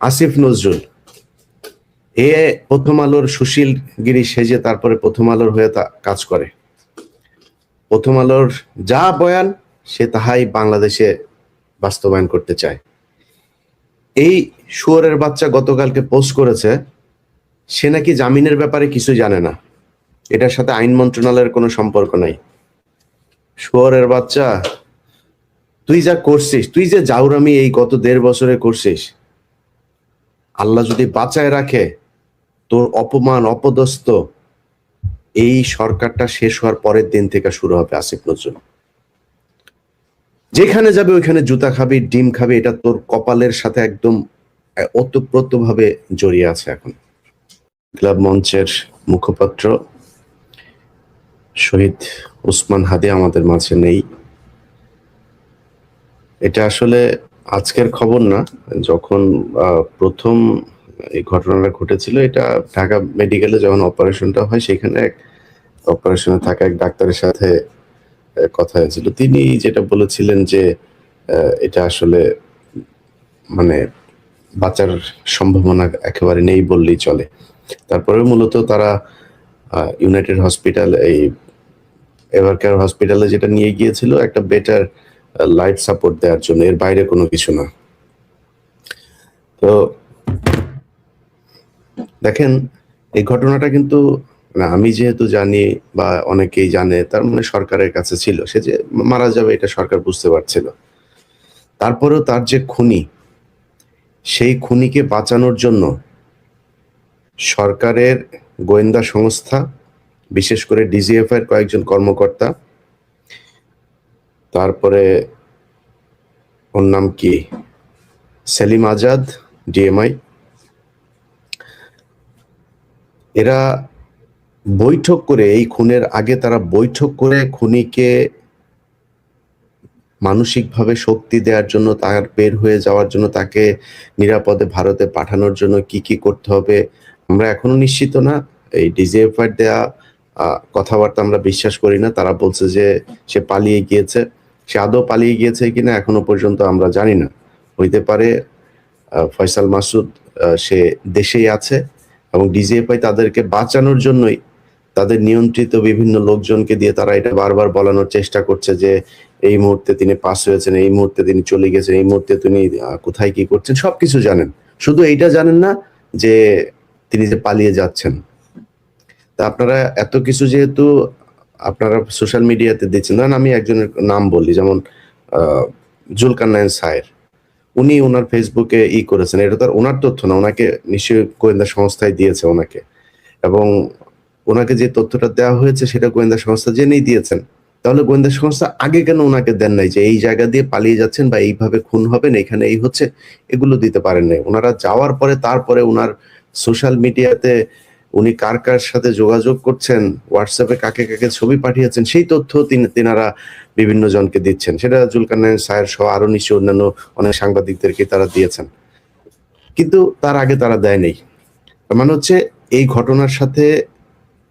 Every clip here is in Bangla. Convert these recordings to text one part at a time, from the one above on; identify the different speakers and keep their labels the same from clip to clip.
Speaker 1: আসিফ নজরুল। এ প্রথম আলোর সুশীল গিরি সেজে তারপরে প্রথম আলোর হয়ে তা কাজ করে। প্রথম আলোর যা বয়ান সে তাহাই বাংলাদেশে বাস্তবায়ন করতে চায়। এই শুয়োরের বাচ্চা গতকালকে পোস্ট করেছে, সে নাকি জামিনের ব্যাপারে কিছু জানে না। এটার সাথে আইন মন্ত্রণালয়ের কোনো সম্পর্ক নাই। শুয়োরের বাচ্চা, তুই যা করছিস, তুই যে জাউরামি এই গত দেড় বছরে করছিস আল্লাহ যদি বাঁচায় রাখে, তোর অপমান, অপদস্থ, এই সরকারটা শেষ হওয়ার পরের দিন থেকে শুরু হবে আসিফ নজরুল। যেখানে যাবে ওইখানে জুতা খাবি, ডিম খাবি, এটা তোর কপালের সাথে একদম ওতপ্রোত ভাবে জড়িয়ে আছে এখন। ক্লাব মঞ্চের মুখপাত্র শহীদ উসমান হাদি আমাদের মাঝে নেই। এটা আসলে আজকের খবর না, যখন প্রথম এই ঘটনাটা ঘটেছিল, এটা ঢাকা মেডিকেলে যখন অপারেশনটা হয়, সেখানে এক অপারেশনে থাকা এক ডাক্তারের সাথে কথা হয়েছিল। তিনি যেটা বলেছিলেন যে এটা আসলে মানে বাঁচার সম্ভাবনা একেবারে নেই বললেই চলে। তারপরে মূলত তারা ইউনাইটেড হসপিটাল, এই এভারকেয়ার হসপিটালে যেটা নিয়ে গিয়েছিল, একটা বেটার লাইফ সাপোর্ট দেওয়ার জন্য, এর বাইরে কোনো কিছু না। তো দেখেন, এই ঘটনাটা কিন্তু আমি যেহেতু জানি বা অনেকেই জানে, তার মানে সরকারের কাছে ছিল, সে যে মারা যাবে এটা সরকার বুঝতে পারছিল। তারপরেও তার যে খুনি, সেই খুনিকে বাঁচানোর জন্য সরকারের গোয়েন্দা সংস্থা, বিশেষ করে ডিজিএফ এর কয়েকজন কর্মকর্তা তারপরে ওর নাম কি? সেলিম আজাদ, ডিএমআই। এরা বৈঠক করে, এই খুনের আগে তারা বৈঠক করে খুনিকে মানসিকভাবে শক্তি দেওয়ার জন্য, তার বের হয়ে যাওয়ার জন্য, তাকে নিরাপদে ভারতে পাঠানোর জন্য কি কি করতে হবে, আমরা এখনও নিশ্চিত না। এই ডিজিএফআই দেয়া কথাবার্তা আমরা বিশ্বাস করি না। তারা বলছে যে সে পালিয়ে গিয়েছে। সে আদৌ পালিয়ে গিয়েছে কিনা এখনও পর্যন্ত আমরা জানি না। হইতে পারে ফয়সাল মাসুদ সে দেশেই আছে এবং ডিজিএফআই তাদেরকে বাঁচানোর জন্যই তাদের নিয়ন্ত্রিত বিভিন্ন লোকজনকে দিয়ে তারা এটা বারবার বলানোর চেষ্টা করছে যে এই মুহূর্তে তিনি পাস হয়েছেন, এই মুহূর্তে তিনি চলে গেছেন, এই মুহূর্তে তিনি কোথায় কি করছেন, সবকিছু জানেন। শুধু এইটা জানেন না যে তিনি যে পালিয়ে যাচ্ছেন। তা আপনারা এত কিছু যেহেতু আপনারা সোশ্যাল মিডিয়াতে দিচ্ছেন ধরেন আমি একজনের নাম বলি যেমন আহ, জুলকারনায়ন সায়ের উনি ওনার ফেসবুকে ই করেছেন। এটা তো ওনার তথ্য না ওনাকে নিশ্চয়ই গোয়েন্দা সংস্থায় দিয়েছে ওনাকে এবং ওনাকে যে তথ্যটা দেওয়া হয়েছে সেটা গোয়েন্দা সংস্থা জেনেই দিয়েছেন। তাহলে গোয়েন্দা সংস্থা আগে কেন ওনাকে দেন নাই যে এই জায়গা দিয়ে পালিয়ে যাচ্ছেন বা এইভাবে খুন হবেন এখানে এই হচ্ছে? এগুলো দিতে পারেন নাই। ওনারা যাওয়ার পরে তারপরে ওনার সোশ্যাল মিডিয়াতে উনি কার কার সাথে যোগাযোগ করছেন হোয়াটসঅ্যাপে কাকে কাকে ছবি পাঠিয়েছেন, সেই তথ্য তিনি- তিনারা বিভিন্ন জনকে দিচ্ছেন। সেটা জুলকারনায়ন সায়ের সহ আরও নিশ্চয় অন্যান্য অনেক সাংবাদিকদেরকে তারা দিয়েছেন। কিন্তু তার আগে তারা দেয় নেই। মানে হচ্ছে এই ঘটনার সাথে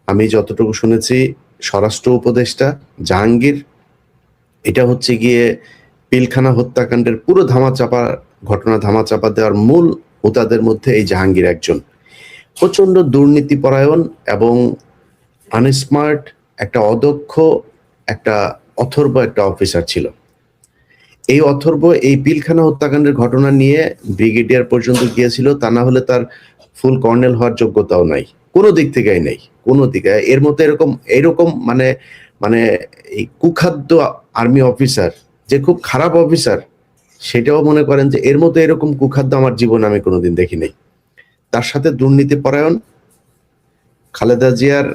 Speaker 1: আমি যতটুকু শুনেছি, স্বরাষ্ট্র উপদেষ্টা জাহাঙ্গীর, এটা হচ্ছে গিয়ে পিলখানা হত্যাকাণ্ডের পুরো ধামাচাপা, ঘটনা ধামাচাপা দেওয়ার মূল হোতাদের মধ্যে এই জাহাঙ্গীর একজন। প্রচণ্ড দুর্নীতি পরায়ণ এবং আনস্মার্ট একটা অদক্ষ, একটা অথর্ব একটা অফিসার ছিল। এই অথর্ব, এই পিলখানা হত্যাকাণ্ডের ঘটনা নিয়ে ব্রিগেডিয়ার পর্যন্ত গিয়েছিল, তা না হলে তার ফুল কর্নেল হওয়ার যোগ্যতাও নাই। কোনো দিক থেকেই নেই। কোনো দিকে, এর মতো এরকম এরকম মানে মানে এই কুখাদ্য আর্মি অফিসার যে খুব খারাপ অফিসার সেটাও মনে করেন যে এর মতো এরকম কুখাদ্য আমার জীবনে আমি কোনোদিন দেখি নাই তার সাথে দুর্নীতি পরায়ণ। খালেদা জিয়ার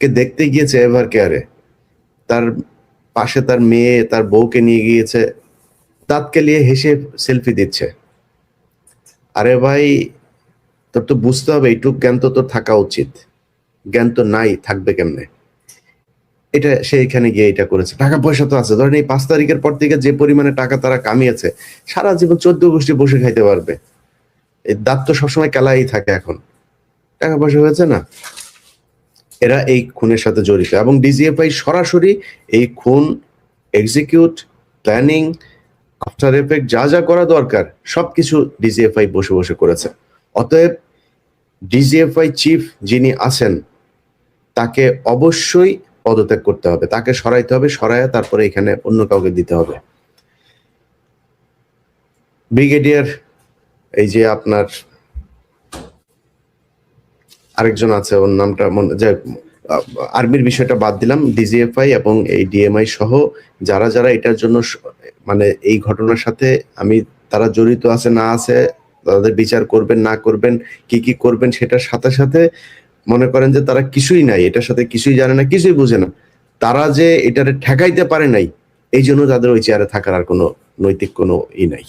Speaker 1: কে দেখতে গিয়েছে এভার কেয়ারে। তার পাশে তার মেয়ে, তার বউকে নিয়ে গিয়েছে। দাঁতকে নিয়ে হেসে সেলফি দিচ্ছে। আরে ভাই, তোর তো বুঝতে হবে, এইটুক জ্ঞান তো তোর থাকা উচিত। জ্ঞান তো নাই, থাকবে কেমনে? এটা সে এখানে গিয়ে এটা করেছে। টাকা পয়সা তো আছে। ধরেন এই পাঁচ তারিখের পর থেকে যে পরিমাণে টাকা তারা কামিয়েছে, সারা জীবন চোদ্দ গোষ্ঠী বসে খাইতে পারবে। এই দাঁত তো সবসময় কেলাই থাকে এখন। টাকা পয়সা হয়েছে না। এরা এই খুনের সাথে জড়িত এবং ডিজিএফআই সরাসরি এই খুন এক্সিকিউট প্ল্যানিং আফটার এফেক্ট যা যা করা দরকার, সবকিছু ডিজিএফআই বসে বসে করেছে। অতএব ডিজিএফআই চিফ যিনি আছেন, তাকে অবশ্যই পদত্যাগ করতে হবে। তাকে সরাইতে হবে, সরাইয়া তারপরে এখানে অন্য কাউকে দিতে হবে। ব্রিগেডিয়ার এই যে আপনার আরেকজন আছে, ওর নামটা মনে, যে আর্মির বিষয়টা বাদ দিলাম, ডিজিএফআই এবং এই ডিএমআই সহ যারা যারা এটার জন্য মানে এই ঘটনার সাথে আমি, তারা জড়িত আছে, না আছে, তাদের বিচার করবেন, না করবেন, কি কি করবেন সেটার সাথে সাথে মনে করেন যে তারা কিছুই নাই, এটার সাথে কিছুই জানে না, কিছুই বুঝে না। তারা যে এটারে ঠেকাইতে পারে নাই, এই জন্য তাদের ওই চেয়ারে থাকার আর কোনো নৈতিক কোনো ই নাই।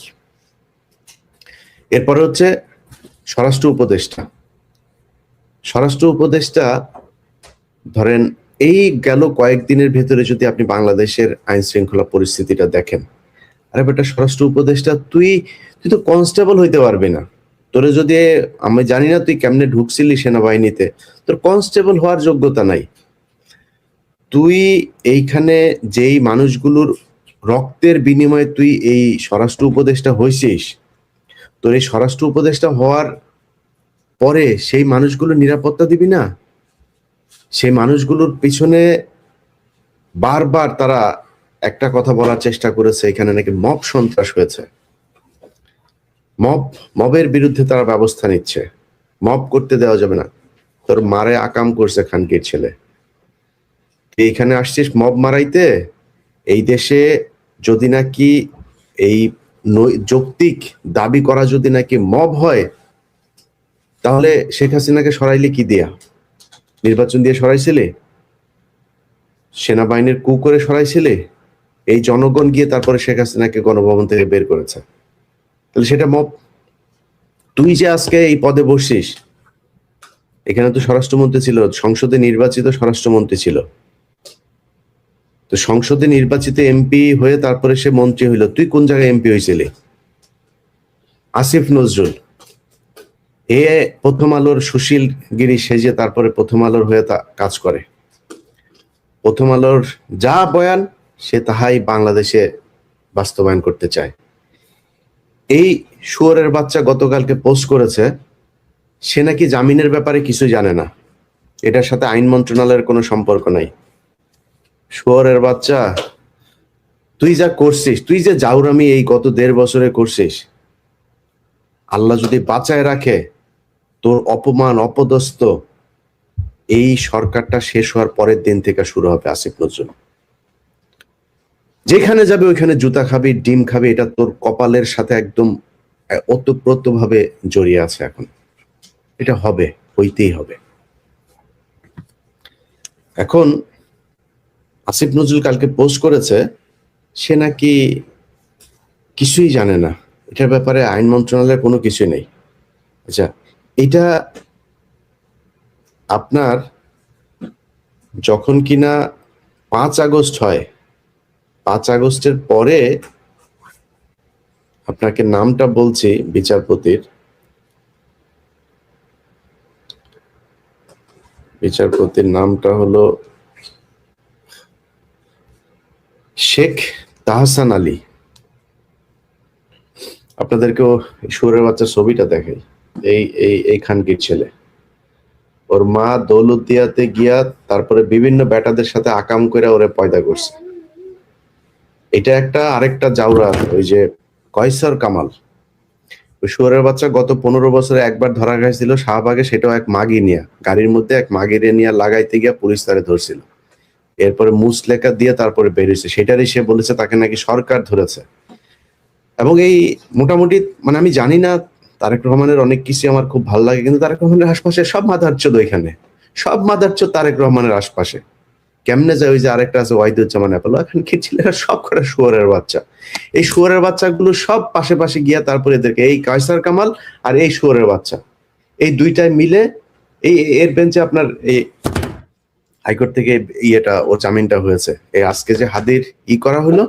Speaker 1: এরপরে হচ্ছে স্বরাষ্ট্র উপদেষ্টা। স্বরাষ্ট্র উপদেষ্টা, ধরেন এই গেল কয়েকদিনের ভেতরে যদি আপনি বাংলাদেশের আইন শৃঙ্খলা পরিস্থিতিটা দেখেন, আরে বেটা স্বরাষ্ট্র উপদেষ্টা, তুই তুই তো কনস্টেবল হইতে পারবি না। তোরে যদি আমি জানি না তুই কেমনে ঢুকছিলি সেনাবাহিনীতে, তোর কনস্টেবল হওয়ার যোগ্যতা নাই। তুই এইখানে যেই মানুষগুলোর রক্তের বিনিময়ে তুই এই স্বরাষ্ট্র উপদেষ্টা হয়েছিস তোর এই স্বরাষ্ট্র উপদেষ্টা হওয়ার পরে সেই মানুষগুলো নিরাপত্তা দিবি না? সেই মানুষগুলোর পিছনে বারবার তারা একটা কথা বলার চেষ্টা করেছে, এখানে নাকি মব সন্ত্রাস হয়েছে। মব, মবের বিরুদ্ধে তারা ব্যবস্থা নিচ্ছে। মব করতে দেওয়া যাবে না। তোর মারে আকাম করছে খানকির ছেলে। এইখানে আসছিস মব মারাইতে? এই দেশে যদি নাকি এই যৌক্তিক দাবি করা যদি নাকি মব হয়, তাহলে শেখ হাসিনাকে সরাইলে কি দিয়া? নির্বাচন দিয়ে সরাইছিলে? সেনাবাহিনীর কু করে সরাইছিলে? এই জনগণ গিয়ে তারপরে শেখ হাসিনাকে গণভবন থেকে বের করেছে। তাহলে সেটা মব? তুই যে আজকে এই পদে বসছিস, এখানে তো স্বরাষ্ট্রমন্ত্রী ছিল, সংসদে নির্বাচিত স্বরাষ্ট্রমন্ত্রী ছিল। তো সংসদে নির্বাচিত এমপি হয়ে তারপরে সে মন্ত্রী হইল। তুই কোন জায়গায় এমপি হয়েছিলি আসিফ নজরুল। এ প্রথম আলোর সুশীল গিরি সেজে তারপরে প্রথম আলোর হয়ে তা কাজ করে। প্রথম আলোর যা বয়ান, সে তাহাই বাংলাদেশে বাস্তবায়ন করতে চায়। এই শুয়োরের বাচ্চা গতকালকে পোস্ট করেছে, সে নাকি জামিনের ব্যাপারে কিছু জানে না। এটার সাথে আইন মন্ত্রণালয়ের কোনো সম্পর্ক নাই। শুয়োরের বাচ্চা, তুই যা করছিস, তুই যে জাউরামি এই গত দেড় বছরে করছিস, আল্লাহ যদি বাঁচায় রাখে, তোর অপমান, অপদস্থ, এই সরকারটা শেষ হওয়ার পরের দিন থেকে শুরু হবে আসিফ নজরুল। যেখানে যাবে ওইখানে জুতা খাবি, ডিম খাবি, এটা তোর কপালের সাথে একদম ওতপ্রোত ভাবে জড়িয়ে আছে এখন। এটা হবে, হইতেই হবে। এখন আসিফ নজরুল কালকে পোস্ট করেছে, সে নাকি কিছুই জানে না। এটার ব্যাপারে আইন মন্ত্রণালয়ের কোনো কিছু নেই। আচ্ছা এটা আপনার যখন কিনা পাঁচ আগস্ট হয়, পাঁচ আগস্টের পরে আপনাকে নামটা বলছি বিচারপতির। বিচারপতির নামটা হলো শেখ তাহসান আলী। আপনাদেরকেও সুরের বাচ্চার ছবিটা দেখাই। এই এই এই খানকির ছেলে। ওর মা দৌলতদিয়াতে গিয়া তারপরে বিভিন্ন ব্যাটাদের সাথে আকাম করে ওরে পয়দা করছে। এটা একটা আরেকটা জাউরা, ওই যে কয়সর কামাল। ওই শুয়ারের বাচ্চা গত পনেরো বছরে একবার ধরা গেছিল শাহবাগে সেটাও এক মাগি নিয়ে, গাড়ির মধ্যে এক মাগিরে নিয়ে লাগাইতে গিয়া পুলিশ তারে ধরছিল। এরপরে মুসলেকা দিয়ে তারপরে বেরিয়েছে। সেটারই সে বলেছে, তাকে নাকি সরকার ধরেছে। এবং এই মোটামুটি মানে আমি জানি না, তারেক রহমানের অনেক কিছু আমার খুব ভালো লাগে, কিন্তু তারেক রহমানের আশপাশে সব মাদারচোদ ওইখানে সব মাদারচোদ তারেক রহমানের আশপাশে। কেমনে যায় ওই যে আরেকটা আছে, ওয়াইদুজ্জামান অ্যাপেল, এখানে কি ছেলেরা সব করে শুয়ারের বাচ্চা। এই শুয়ারের বাচ্চাগুলো সব পাশে পাশে গিয়া তারপরে এদেরকে, এই কায়সার কামাল আর এই শুয়ারের বাচ্চা। এই দুইটাই মিলে, এই এর বেঞ্চে আপনার এই হাইকোর্ট থেকে ইয়েটা, ও জামিনটা হয়েছে। এই আজকে যে হাদির ই করা হলো,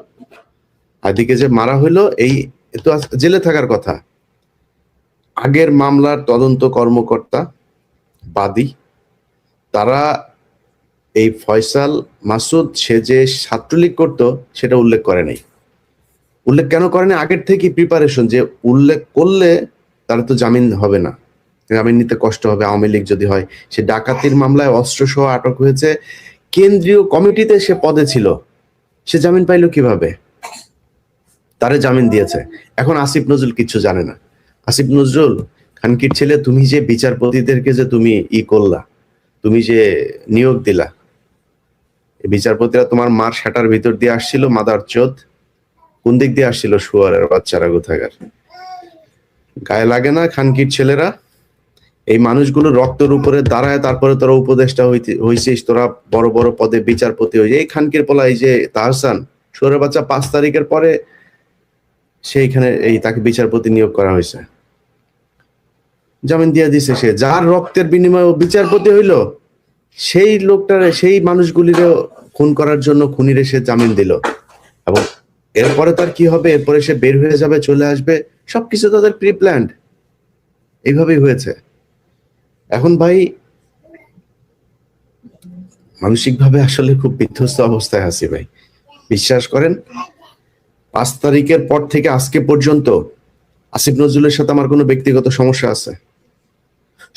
Speaker 1: হাদিকে যে মারা হলো, এই তো জেলে থাকার কথা। আগের মামলার তদন্ত কর্মকর্তা বাদী, তারা এই ফয়সাল মাসুদ, সে যে ছাত্রলীগ করত, সেটা উল্লেখ করে নাই। উল্লেখ কেন করেনি আগের থেকে প্রিপারেশন যে উল্লেখ করলে তার তো জামিন হবে না। জামিন নিতে কষ্ট হবে, আওয়ামী লীগ যদি হয়। সে ডাকাতির মামলায় অস্ত্র সহ আটক হয়েছে। কেন্দ্রীয় কমিটিতে সে পদে ছিল। সে জামিন পাইলো কীভাবে? তারে জামিন দিয়েছে। এখন আসিফ নজরুল কিছু জানে না। আসিফ নজরুল, খানকির ছেলে, তুমি যে বিচারপতিদেরকে যে তুমি ই করলা, তুমি যে নিয়োগ দিলা বিচারপতিরা তোমার মার শাটার ভিতর দিয়ে আসছিল, মাদার চোদ। কোন দিক দিয়ে আসছিল শুয়ারের বাচ্চারা কোথাকার গায়ে লাগে না খানকির ছেলেরা? এই মানুষগুলো রক্তের উপরে দাঁড়ায়, তারপরে তোরা উপদেষ্টা হইতে- তোরা বড় বড় পদে বিচারপতি হয়েছে এই খানকির পোলা, এই যে তাহসান, শুয়ারের বাচ্চা পাঁচ তারিখের পরে সেইখানে এই তাকে বিচারপতি নিয়োগ করা হয়েছে জামিন দিয়ে দিছে সে। যার রক্তের বিনিময়ে বিচারপতি হইল, সেই লোকটার, সেই মানুষগুলির খুন করার জন্য খুনিরে সে জামিন দিল। এবং এরপরে তার কি হবে? এরপরে সে বের হয়ে যাবে, চলে আসবে। সবকিছু তাদের প্রি প্ল্যান্ড এইভাবেই হয়েছে। এখন ভাই, মানসিকভাবে আসলে খুব বিধ্বস্ত অবস্থায় আছি ভাই। বিশ্বাস করেন, পাঁচ তারিখের পর থেকে আজকে পর্যন্ত আসিফ নজরুলের সাথে আমার কোনো ব্যক্তিগত সমস্যা আছে।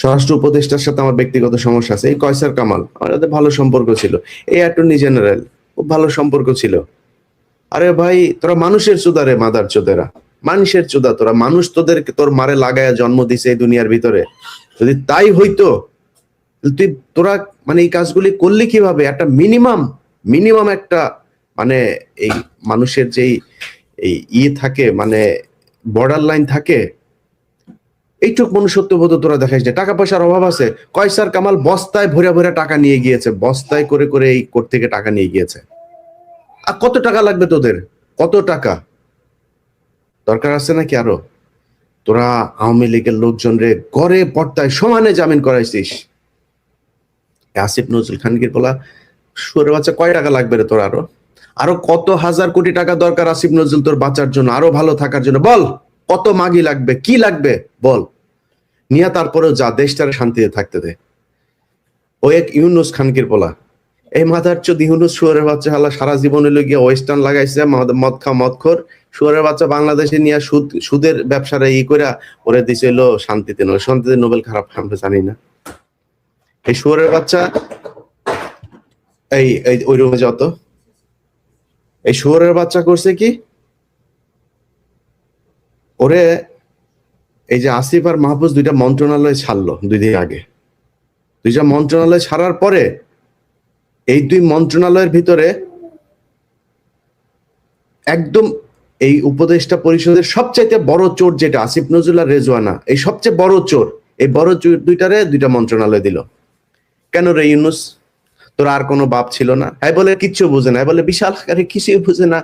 Speaker 1: স্বরাষ্ট্র উপদেষ্টার সাথে আমার ব্যক্তিগত সমস্যা আছে। এই কয়সার কামাল, আমার সাথে ভালো সম্পর্ক ছিল। এই অ্যাটর্নি জেনারেল, খুব ভালো সম্পর্ক ছিল। আরে ভাই, তোরা মানুষের চুদা রে মাদার চোদেরা। মানুষের চুদা, তোরা মানুষ তোদের তোর মারে লাগায় জন্ম দিছে এই দুনিয়ার ভিতরে। যদি তাই হইতো তুই, তোরা মানে এই কাজগুলি করলে কীভাবে? একটা মিনিমাম মিনিমাম একটা মানে এই মানুষের যেই, এই ইয়ে থাকে মানে বর্ডার লাইন থাকে, এইটুক মনুষ্যত্ববোধ তোরা দেখাইস যে টাকা পয়সার অভাব আছে। কয়সার কামাল বস্তায় ভরে ভরে টাকা নিয়ে গিয়েছে, বস্তায় করে করে এই কোর্ট থেকে টাকা নিয়ে গিয়েছে। আর কত টাকা লাগবে তোদের? কত টাকা? দরকার আছে নাকি আরও? তোরা আওয়ামী লীগের লোকজন রে গড়ে পর্দায় সমানে জামিন করাইছিস। আসিফ নজরুল খানকির বলা সুরে বাচ্চা কয় টাকা লাগবে রে তোর আরও? আরও কত হাজার কোটি টাকা দরকার আসিফ নজরুল তোর বাঁচার জন্য? আরও ভালো থাকার জন্য? বল, কত মাগি লাগবে? কি লাগবে? বল। নিয়ে তারপরেও যা দেশটারে শান্তিতে থাকতে দে। ও এক ইউনুস খানকির বলা এই মাথার চোদ ইউনুস শুয়ারের বাচ্চা হালা সারা জীবনে হইল গিয়ে ওয়েস্টার্ন লাগাইছে মদ খা, মদ খোর। শুয়ারের বাচ্চা বাংলাদেশে নিয়ে সুদ, সুদের ব্যবসাটা ই করে ওরে দিছে হইল শান্তিতে। নয় শান্তিতে নোবেল খারাপ আমরা জানি না। এই শুয়ারের বাচ্চা, এই ওই রুমে যত এই শুয়ারের বাচ্চা করছে কি? ওরে, এই যে আসিফ আর মাহফুজ দুইটা মন্ত্রণালয় ছাড়লো দুই দিন আগে। দুইটা মন্ত্রণালয় ছাড়ার পরে এই দুই মন্ত্রণালয়ের ভিতরে একদম এই উপদেষ্টা পরিষদের সবচাইতে বড় চোর যেটা, আসিফ নজরুল রেজওয়ানা, এই সবচেয়ে বড় চোর, এই বড় চোর দুইটারে দুইটা মন্ত্রণালয় দিল। কেন রে ইউনুস? তোর আর কোনো বাপ ছিল না? হ্যাঁ বলে কিচ্ছু বুঝে না। হ্যাঁ বলে বিশাল আকারে কিছুই বুঝে না।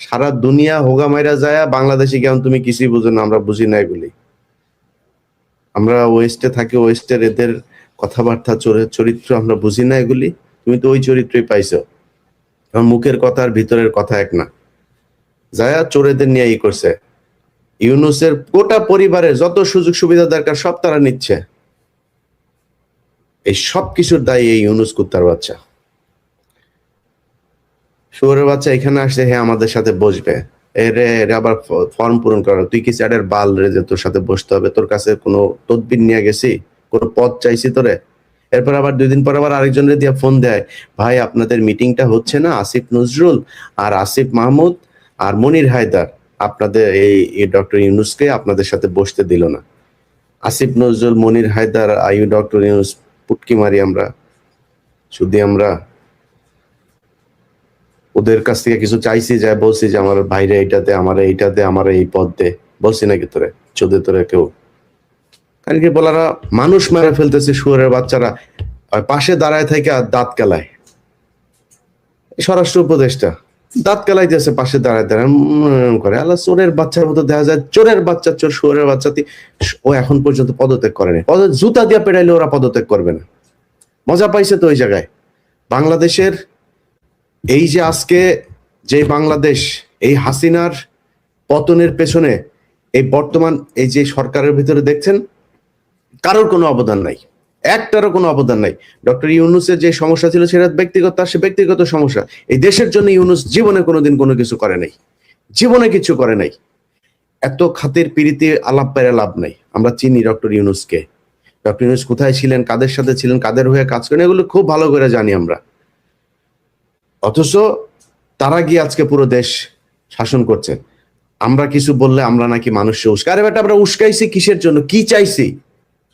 Speaker 1: সারা দুনিয়া হোগা মাইরা যায়, বাংলাদেশে কেমন তুমি কিছুই বুঝো না, আমরা বুঝি না এগুলি। আমরা ওয়েস্টে থাকি, ওয়েস্টের এদের কথাবার্তা চরিত্র আমরা বুঝি না এগুলি। তুমি তো ওই চরিত্রই পাইছো। মুখের কথা আর ভিতরের কথা এক না। যায়া চোরেদের নিয়ে ই করছে। ইউনুসের গোটা পরিবারের যত সুযোগ সুবিধা দরকার সব তারা নিচ্ছে। এই সব কিছুর দায়ী এই ইউনুস কুত্তার বাচ্চা। শুয়োরের বাচ্চা এখানে আসছে হ্যাঁ আমাদের সাথে বসবে। এরে এরে আবার ফর্ম পূরণ করা তুই কি চ্যাটের বাল রে যে তোর সাথে বসতে হবে? তোর কাছে কোনো তদবির নিয়ে গেছি? কোনো পদ চাইছি তোরে? এরপর আবার দুই দিন পর আবার আরেকজনের দিয়ে ফোন দেয়। ভাই, আপনাদের মিটিংটা হচ্ছে না আসিফ নজরুল আর আসিফ মাহমুদ। আর মনির হায়দার আপনাদের এই ডক্টর ইউনুসকে আপনাদের সাথে বসতে দিল না। আসিফ নজরুল, মনির হায়দার আইউ ডক্টর ইউনুস, পুটকি মারি আমরা, শুধু আমরা। ওদের কাছ থেকে কিছু চাইছি যায় বলছি যে আমার বাইরে এইটাতে, আমার এইটাতে, আমার এই পদ। দে বলছি নাকি তোরে? চোদে তোরে কেউ? কারণ কি বলারা, মানুষ মেরে ফেলতেছে শুয়ারের বাচ্চারা পাশে দাঁড়ায় থেকে আর দাঁত কেলায়। স্বরাষ্ট্র উপদেশটা দাঁত কেলাইতেছে, পাশে দাঁড়ায় দাঁড়ায় করে। আল্লাহ চোরের বাচ্চার মতো দেখা যায়, চোরের বাচ্চা, চোর শুয়ারের বাচ্চা ও এখন পর্যন্ত পদত্যাগ করেনি। পদ জুতা দিয়ে পেড়াইলে ওরা পদত্যাগ করবে না। মজা পাইছে তো ওই জায়গায়। বাংলাদেশের এই যে আজকে যে বাংলাদেশ, এই হাসিনার পতনের পেছনে এই বর্তমান এই যে সরকারের ভিতরে দেখছেন, কারোর কোনো অবদান নাই। একটারও কোনো অবদান নাই। ডক্টর ইউনুসের যে সমস্যা ছিল সেটা ব্যক্তিগত, তার সে ব্যক্তিগত সমস্যা। এই দেশের জন্য ইউনুস জীবনে কোনোদিন কোনো কিছু করে নাই। জীবনে কিছু করে নাই। এত খাতের পিড়িতে আলাপ পেরে লাভ নাই। আমরা চিনি ডক্টর ইউনুসকে। ডক্টর ইউনুস কোথায় ছিলেন, কাদের সাথে ছিলেন, কাদের হয়ে কাজ করেন, এগুলো খুব ভালো করে জানি আমরা। অথচ তারা গিয়ে আজকে পুরো দেশ শাসন করছে। আমরা কিছু বললে আমরা নাকি মানুষকে উস্কা আরে বেটা, আমরা উস্কাইছি কিসের জন্য? কি চাইছি?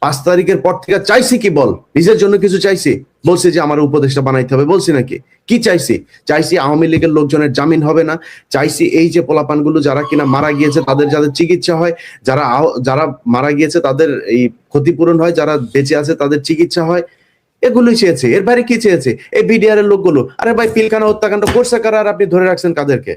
Speaker 1: পাঁচ তারিখের পর থেকে চাইছি কি বল? নিজের জন্য কিছু চাইছি। বলছি যে আমার উপদেশটা বানাইতে হবে। বলছি নাকি? কি চাইছি? চাইছি আওয়ামী লীগের লোকজনের জামিন হবে না। চাইছি এই যে পোলাপানগুলো যারা কিনা মারা গিয়েছে, তাদের যাদের চিকিৎসা হয়, যারা যারা মারা গিয়েছে, তাদের এই ক্ষতিপূরণ হয়, যারা বেঁচে আছে, তাদের চিকিৎসা হয়। এগুলোই চেয়েছে। এর বাইরে কি চেয়েছে? এই বিডিআর এর লোকগুলো। আরে ভাই, পিলখানা হত্যাকাণ্ড করছে কারা? আর আপনি ধরে রাখছেন কাদেরকে?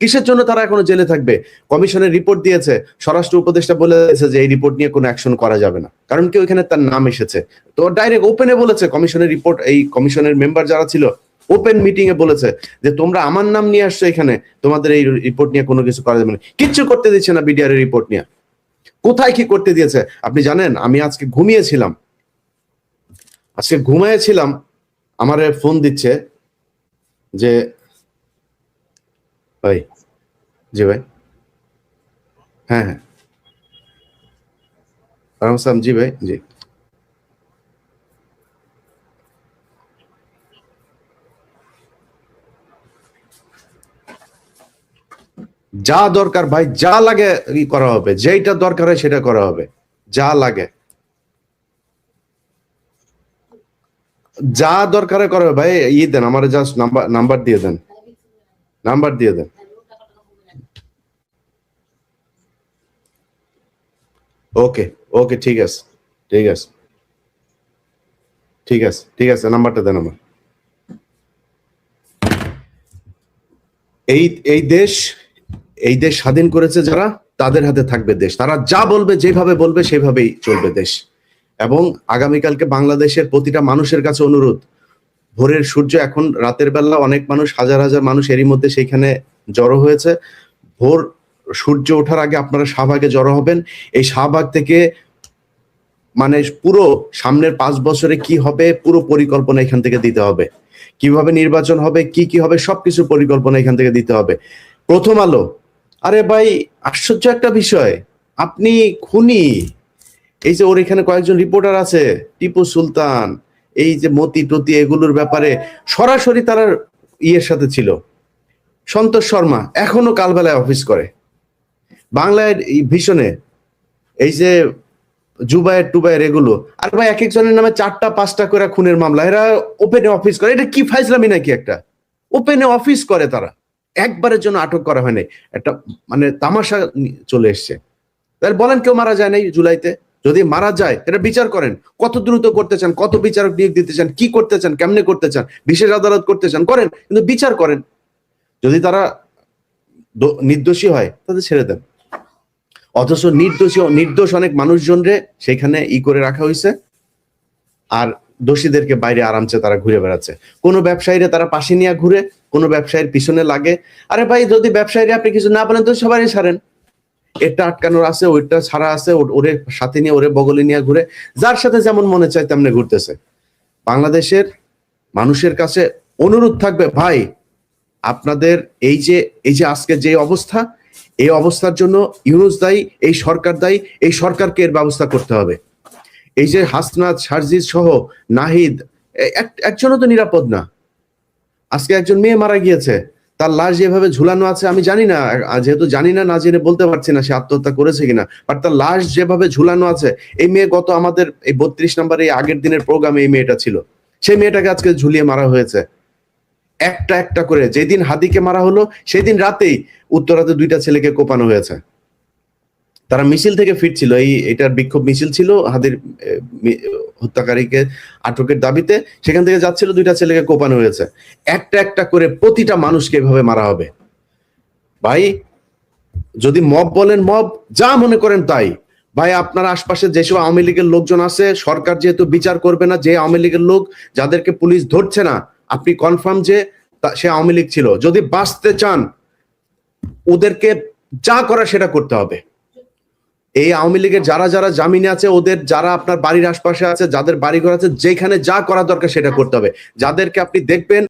Speaker 1: কিসের জন্য তারা এখনও জেলে থাকবে? কমিশনের রিপোর্ট দিয়েছে, স্বরাষ্ট্র উপদেষ্টা বলে দিয়েছে যে এই রিপোর্ট নিয়ে কোনো অ্যাকশন করা যাবে না। কারণ কি ওইখানে তার নাম এসেছে। তো ডাইরেক্ট ওপেনে বলেছে, কমিশনের রিপোর্ট, এই কমিশনের মেম্বার যারা ছিল ওপেন মিটিং এ বলেছে যে তোমরা আমার নাম নিয়ে আসছো এখানে, তোমাদের এই রিপোর্ট নিয়ে কোনো কিছু করা যাবে না। কিচ্ছু করতে দিচ্ছে না বিডিআর এর রিপোর্ট নিয়ে। কোথায় কি করতে দিয়েছে? আপনি জানেন, আমি আজকে ঘুমিয়েছিলাম। আজকে ঘুমাইয়েছিলাম আমার ফোন দিচ্ছে যে ভাই জি ভাই। হ্যাঁ হ্যাঁ। রামসাম জি ভাই, জি। যা দরকার ভাই, যা লাগে ই করা হবে, যেইটা দরকার হয় সেটা করা হবে, যা লাগে। যা দরকার করা হবে, ভাই, ই দেন, আমার জাস্ট নাম্বার নাম্বার দিয়ে দেন। নাম্বার দিয়ে দেন। ওকে ওকে, ঠিক আছে ঠিক আছে। ঠিক আছে ঠিক আছে, নাম্বারটা দেন আমার। এই এই দেশ এই দেশ স্বাধীন করেছে যারা, তাদের হাতে থাকবে দেশ। তারা যা বলবে, যেভাবে বলবে, সেভাবেই চলবে দেশ। এবং আগামীকালকে বাংলাদেশের প্রতিটা মানুষের কাছে অনুরোধ ভোরের সূর্য এখন রাতের বেলা অনেক মানুষ, হাজার হাজার মানুষ এরই মধ্যে সেইখানে জড়ো হয়েছে। ভোর সূর্য ওঠার আগে আপনারা শাহবাগে জড়ো হবেন। এই শাহবাগ থেকে মানে পুরো সামনের পাঁচ বছরে কি হবে, পুরো পরিকল্পনা এখান থেকে দিতে হবে। কীভাবে নির্বাচন হবে, কি কি হবে, সবকিছু পরিকল্পনা এখান থেকে দিতে হবে। প্রথম আলো। আরে ভাই, আশ্চর্য একটা বিষয়। আপনি খুনি। এই যে ওর এখানে কয়েকজন রিপোর্টার আছে, টিপু সুলতান। এই যে মতি টতি এগুলোর ব্যাপারে সরাসরি তারা ইয়ের সাথে ছিল। সন্তোষ শর্মা এখনও কালবেলায় অফিস করে। বাংলায় ভীষণে। এই যে জুবায়ের টুবায়ের এগুলো। আর ভাই এক একজনের নামে চারটা, পাঁচটা করে খুনের মামলা। এরা ওপেনে অফিস করে। এটা কি ফাইজলামি নাকি একটা? ওপেনে অফিস করে তারা। একবারের জন্য আটক করা হয়নি। একটা মানে তামাশা চলে এসছে। তাহলে বলেন কেউ মারা যায় নাই জুলাইতে? যদি মারা যায়, এটা বিচার করেন। কত দ্রুত করতে চান, কত বিচারক নিয়োগ দিতে চান, কি করতে চান, কেমনে করতে চান, বিশেষ আদালত করতে চান, করেন, কিন্তু বিচার করেন। যদি তারা নির্দোষী হয়, তাদের ছেড়ে দেন। অথচ নির্দোষী নির্দোষ অনেক মানুষজনরে সেখানে ই করে রাখা হয়েছে আর দোষীদেরকে বাইরে আরামসে তারা ঘুরে বেড়াচ্ছে। কোনো ব্যবসায়ীরা তারা পাশে নিয়ে ঘুরে, কোনো ব্যবসায়ীর পিছনে লাগে। আরে ভাই, যদি ব্যবসায়ীরা আপনি কিছু না বলেন, তো সবারই ছাড়েন এটা আটকানোর আছে, ওইটা ছাড়া আছে ওরে সাথে নিয়ে, ওরে বগলে নিয়ে ঘুরে, যার সাথে যেমন মনে চায় তেমনি ঘুরতেছে। বাংলাদেশের মানুষের কাছে অনুরোধ থাকবে, ভাই, আপনাদের এই যে এই যে আজকে যে অবস্থা, এই অবস্থার জন্য ইউনুস দায়ী, এই সরকার দায়ী, এই সরকারকে এর ব্যবস্থা করতে হবে। এই যে হাসনাত সারজিদ সহ নাহিদ এক- একজনও তো নিরাপদ না। আজকে একজন মেয়ে মারা গিয়েছে। তার লাশ যেভাবে ঝুলানো আছে, আমি জানি না। যেহেতু জানি না না জেনে বলতে পারছি না সে আত্মহত্যা করেছে কিনা। বাট তার লাশ যেভাবে ঝুলানো আছে, এই মেয়ে গত আমাদের এই বত্রিশ নাম্বার এই আগের দিনের প্রোগ্রামে এই মেয়েটা ছিল। সেই মেয়েটাকে আজকে ঝুলিয়ে মারা হয়েছে। একটা একটা করে। যেদিন হাদিকে মারা হলো, সেদিন রাতেই উত্তরাতে দুইটা ছেলেকে কোপানো হয়েছে। তারা মিছিল থেকে ফিরছিল, এই, এটার বিক্ষোভ মিছিল ছিল, হাদির হত্যাকারীকে আটকের দাবিতে, সেখান থেকে যাচ্ছিল দুইটা ছেলেকে কোপানো হয়েছে। একটা একটা করে প্রতিটা মানুষকে এভাবে মারা হবে। ভাই, যদি মব বলেন মব, যা মনে করেন তাই। ভাই, আপনার আশপাশে যেসব আওয়ামী লীগের লোকজন আছে, সরকার যেহেতু বিচার করবে না, যে আওয়ামী লীগের লোক, যাদেরকে পুলিশ ধরছে না, আপনি কনফার্ম যে সে আওয়ামী লীগ ছিল। যদি বাঁচতে চান, ওদেরকে যা করা সেটা করতে হবে। এই আওয়ামী লীগের যারা যারা জামিনে আছে, ওদের যারা আপনার বাড়ির আশপাশে আছে, যাদের বাড়িঘর আছে, যেখানে যা করা দরকার সেটা করতে হবে। যাদেরকে আপনি দেখবেন